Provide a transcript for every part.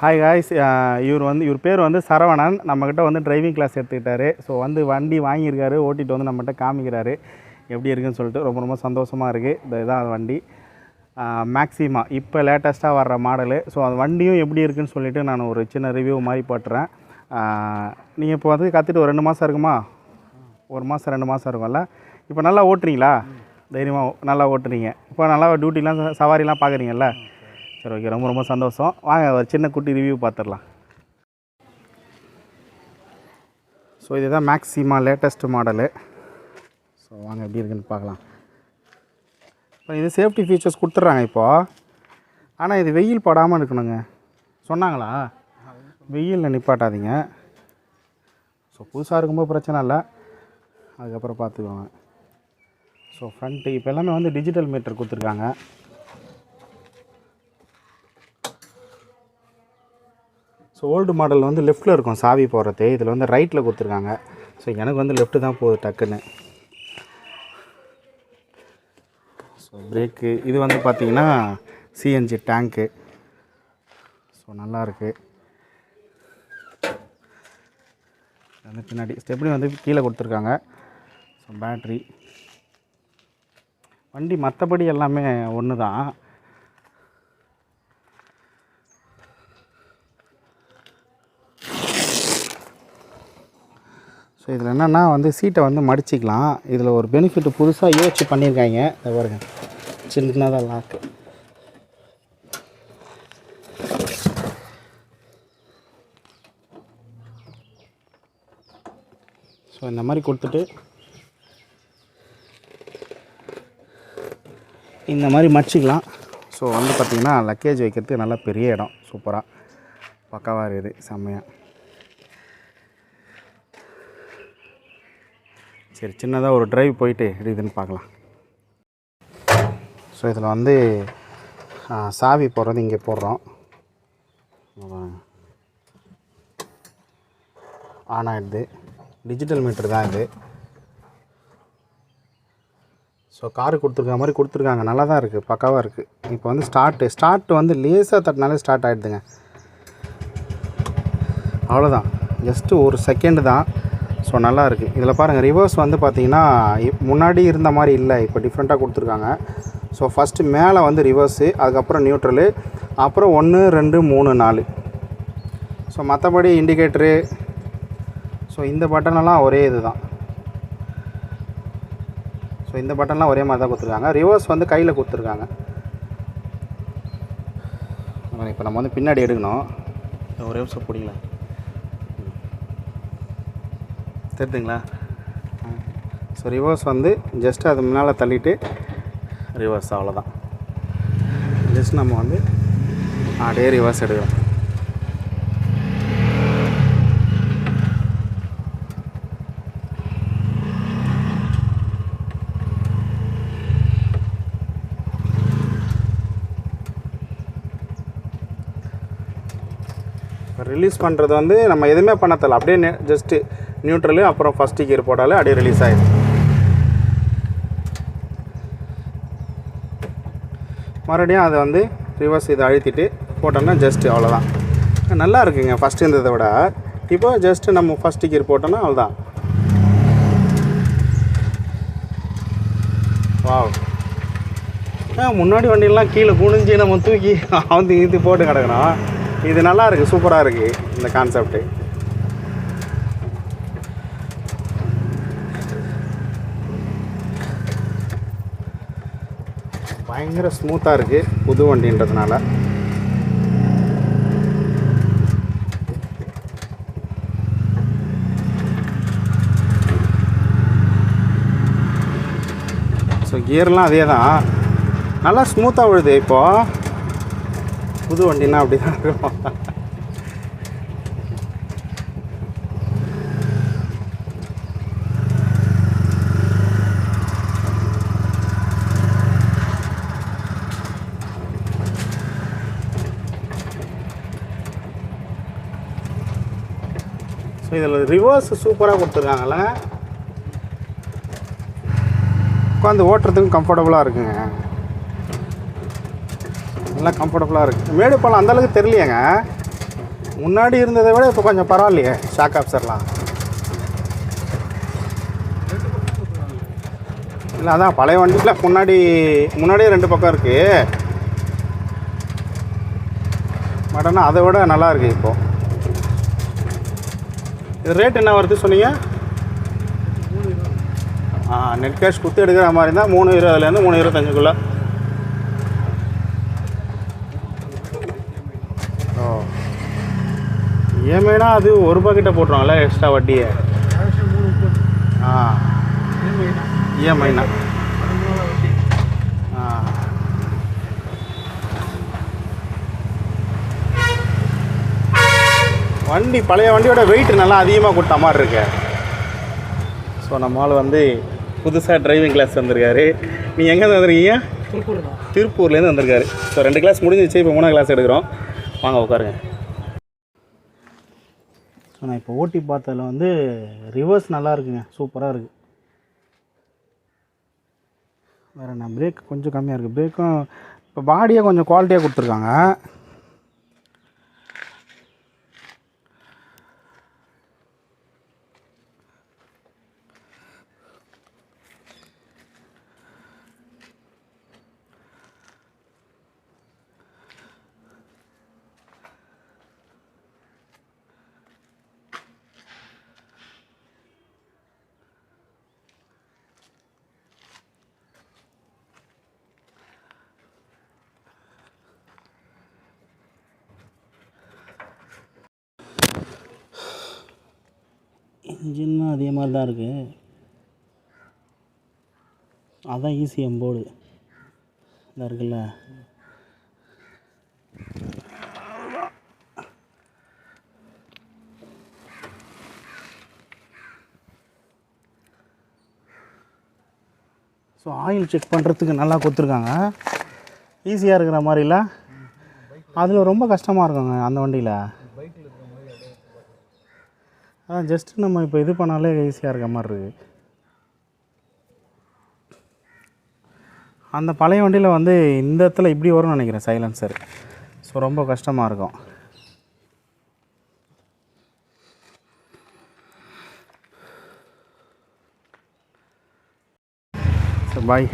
Hi guys uh, இவர் வந்து இவர் பேர் வந்து சரவணன். நம்மக்கிட்ட வந்து டிரைவிங் கிளாஸ் எடுத்துக்கிட்டாரு. ஸோ வந்து வண்டி வாங்கியிருக்காரு. ஓட்டிகிட்டு வந்து நம்மகிட்ட காமிக்கிறாரு. எப்படி இருக்குன்னு சொல்லிட்டு ரொம்ப ரொம்ப சந்தோஷமாக இருக்குது இந்த இதான் வண்டி. மேக்ஸிமா இப்போ லேட்டஸ்ட்டாக வர்ற மாடலு ஸோ அந்த வண்டியும் எப்படி இருக்குன்னு சொல்லிவிட்டு நான் ஒரு சின்ன ரிவ்யூ மாதிரி போட்டுறேன். நீங்கள் இப்போ வந்து கற்றுட்டு ஒரு ரெண்டு மாதம் இருக்குமா? ஒரு மாதம் ரெண்டு மாதம் இருக்கும்ல? இப்போ நல்லா ஓட்டுறீங்களா? தைரியமாக நல்லா ஓட்டுறீங்க. இப்போ நல்லா டியூட்டிலாம் ச- சவாரிலாம் பார்க்குறீங்கல்ல சரி ஓகே. ரொம்ப ரொம்ப சந்தோஷம். வாங்க ஒரு சின்ன குட்டி ரிவ்யூ பார்த்துடலாம் ஸோ இதுதான் மேக்ஸிமா லேட்டஸ்ட் மாடலு ஸோ வாங்க எப்படி இருக்குன்னு பார்க்கலாம். இப்போ இது சேஃப்டி ஃபீச்சர்ஸ் கொடுத்துட்றாங்க இப்போது ஆனால் இது வெயில் படாமல் இருக்கணுங்க. சொன்னாங்களா? வெயிலில் நிப்பாட்டாதீங்க. ஸோ புதுசாக இருக்கும்போது பிரச்சனை இல்லை. அதுக்கப்புறம் பார்த்துக்கோங்க ஸோ ஃப்ரண்ட்டு இப்போ எல்லாமே வந்து டிஜிட்டல் மீட்டர் கொடுத்துருக்காங்க. ஸோ ஓல்டு மாடல் வந்து லெஃப்ட்டில் இருக்கும் சாவி போகிறது இதில் வந்து ரைட்டில் கொடுத்துருக்காங்க. ஸோ எனக்கு வந்து லெஃப்ட்டு தான் போகுது டக்குன்னு. ஸோ பிரேக்கு இது வந்து பார்த்தீங்கன்னா சிஎன்ஜி டேங்க்கு ஸோ நல்லாயிருக்கு வந்து பின்னாடி ஸ்டெப்னி வந்து கீழே கொடுத்துருக்காங்க. ஸோ பேட்ரி வண்டி மற்றபடி எல்லாமே ஒன்று தான் ஸோ இதில் என்னென்னா வந்து சீட்டை வந்து மடிச்சிக்கலாம். இதில் ஒரு பெனிஃபிட் புதுசாக யோசிச்சு பண்ணியிருக்காங்க இதை பாருங்க. சின்னதாக லாக்கு ஸோ இந்த மாதிரி கொடுத்துட்டு இந்த மாதிரி மடிச்சிக்கலாம். ஸோ வந்து பார்த்திங்கன்னா லக்கேஜ் வைக்கிறதுக்கு நல்லா பெரிய இடம். சூப்பராக பக்காவாக இருக்குது. செம்மையாக சரி சின்னதாக ஒரு டிரைவ் போயிட்டு இருக்குதுன்னு பார்க்கலாம். ஸோ இதில் வந்து சாவி போடுறது இங்கே போடுறோம். ஆன் ஆகிடுது டிஜிட்டல் மீட்டர் தான் இது. ஸோ காரு கொடுத்துருக்க மாதிரி கொடுத்துருக்காங்க. நல்லா தான் இருக்குது பக்காவாக இருக்குது இப்போ வந்து ஸ்டார்ட்டு ஸ்டார்ட் வந்து லேசாக தட்டினாலே ஸ்டார்ட் ஆகிடுதுங்க அவ்வளோதான் ஜஸ்ட்டு ஒரு செகண்டு தான். ஸோ நல்லா இருக்குது இதில் பாருங்கள் ரிவர்ஸ் வந்து பார்த்தீங்கன்னா முன்னாடி இருந்த மாதிரி இல்லை. இப்போ டிஃப்ரெண்ட்டாக கொடுத்துருக்காங்க. ஸோ ஃபஸ்ட்டு மேலே வந்து ரிவர்ஸு அதுக்கப்புறம் நியூட்ரலு அப்புறம் ஒன்று ரெண்டு மூணு நாலு. ஸோ மற்றபடி இண்டிகேட்டரு ஸோ இந்த பட்டனெல்லாம் ஒரே இது தான் ஸோ இந்த பட்டன்லாம் ஒரே மாதிரி தான் கொடுத்துருக்காங்க. ரிவர்ஸ் வந்து கையில் கொடுத்துருக்காங்க. இப்போ நம்ம வந்து பின்னாடி எடுக்கணும். ஒரே நிமிஷம் பிடிங்களா தெரியுதுங்களா ஸோ ரிவர்ஸ் வந்து ஜஸ்ட் அது முன்னால் தள்ளிட்டு ரிவர்ஸ் அவ்வளோதான் ஜஸ்ட் நம்ம வந்து அப்படியே ரிவர்ஸ் எடுக்கிறோம் ரிலீஸ் பண்ணுறது வந்து நம்ம எதுவுமே பண்ண அப்படியே ஜஸ்ட்டு நியூட்ரலு அப்புறம் ஃபஸ்ட்டு கியர் போட்டாலே அப்படியே ரிலீஸ் ஆகிடும் மறுபடியும் அதை வந்து ரிவர்ஸ் இதை அழுத்திட்டு போட்டோம்னா ஜஸ்ட்டு அவ்வளோதான் நல்லா இருக்குங்க ஃபஸ்ட்டு இருந்ததை விட. இப்போ ஜஸ்ட்டு நம்ம ஃபஸ்ட்டு கியர் போட்டோம்னா அவ்வளோதான் வாவ் ஆ, முன்னாடி வண்டியெல்லாம் கீழே குனிஞ்சு நம்ம தூக்கி அவந்து இது போட்டு கிடக்கணும் இது நல்லா இருக்குது சூப்பராக இருக்குது இந்த கான்செப்ட்டு பயங்கர ஸ்மூத்தாக இருக்குது புது வண்டின்றதுனால. ஸோ கியர்லாம் அதே தான் நல்லா ஸ்மூத்தாக விழுது இப்போது புது வண்டினா அப்படி தான் இருக்கும். இதில் ரிவர்ஸ் சூப்பராக கொடுத்துருக்காங்கள உட்காந்து ஓட்டுறதுக்கும் கம்ஃபர்டபுளாக இருக்குங்க. நல்லா கம்ஃபர்டபுளாக இருக்குது மேடு பள்ளம் அந்தளவுக்கு தெரியலையேங்க. முன்னாடி இருந்ததை விட இப்போ கொஞ்சம் பரவாயில்லையே ஷாக் ஆஃப்சர்லாம் இல்லை அதான் பழைய வண்டியில் முன்னாடி முன்னாடியே ரெண்டு பக்கம் இருக்குது பட் ஆனால் அதை விட நல்லா இருக்குது இப்போது இது ரேட் என்ன வருது சொன்னீங்க? ஆ நெட் கேஷ் கொடுத்து எடுக்கிற மாதிரி இருந்தால் மூணு இருபதுலேருந்து மூணு இருபத்தஞ்சுக்குள்ளே. ஓ. இஎம்ஐனா அது ஒரு ரூபா கிட்ட போட்டுருவாங்களே எக்ஸ்ட்ரா வட்டியை? ஆ. இஎம்ஐனா ஆ வண்டி பழைய வண்டியோட வெயிட் நல்லா அதிகமாக கொடுத்த மாதிரி இருக்கு. ஸோ நம்ம ஆள் வந்து புதுசாக டிரைவிங் கிளாஸ் வந்திருக்காரு. நீங்கள் எங்கேருந்து வந்திருக்கீங்க? திருப்பூர்லேருந்து வந்திருக்காரு. ஸோ ரெண்டு கிளாஸ் முடிஞ்சிச்சு இப்போ மூணாவது கிளாஸ் எடுக்கிறோம். வாங்க உட்காருங்க. ஸோ நான் இப்போ ஓட்டி பார்த்ததில் வந்து ரிவர்ஸ் நல்லா இருக்குங்க. சூப்பராக இருக்குது வேறு என்ன பிரேக் கொஞ்சம் கம்மியாக இருக்குது பிரேக்கும் இப்போ பாடியே கொஞ்சம் குவாலிட்டியாக கொடுத்துருக்காங்க. இன்ஜின்லாம் அதே மாதிரி தான் இருக்குது அதான் ஈஸி எம்போர்டு இந்த இருக்குல்ல. ஸோ ஆயில் செக் பண்ணுறதுக்கு நல்லா கொடுத்துருக்காங்க. ஈஸியாக இருக்கிற மாதிரில அதில் ரொம்ப கஷ்டமாக இருக்குங்க அந்த வண்டியில். அதான் ஜஸ்ட்டு நம்ம இப்போ இது பண்ணாலே ஈஸியாக இருக்க மாதிரி இருக்குது அந்த பழைய வண்டியில் வந்து இந்த இடத்துல இப்படி வரும்னு நினைக்கிறேன் சைலன்சர் ஸோ ரொம்ப கஷ்டமாக இருக்கும். ஸோ பாய்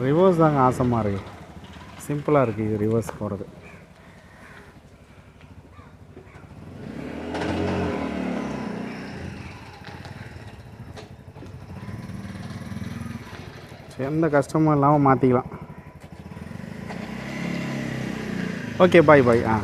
ரிவர்ஸ் தாங்க ஆசமாக இருக்குது சிம்பிளாக இருக்குது இது ரிவர்ஸ் போகிறது எந்த கஷ்டமும் இல்லாமல் மாற்றிக்கலாம் ஓகே பாய் பாய் ஆ.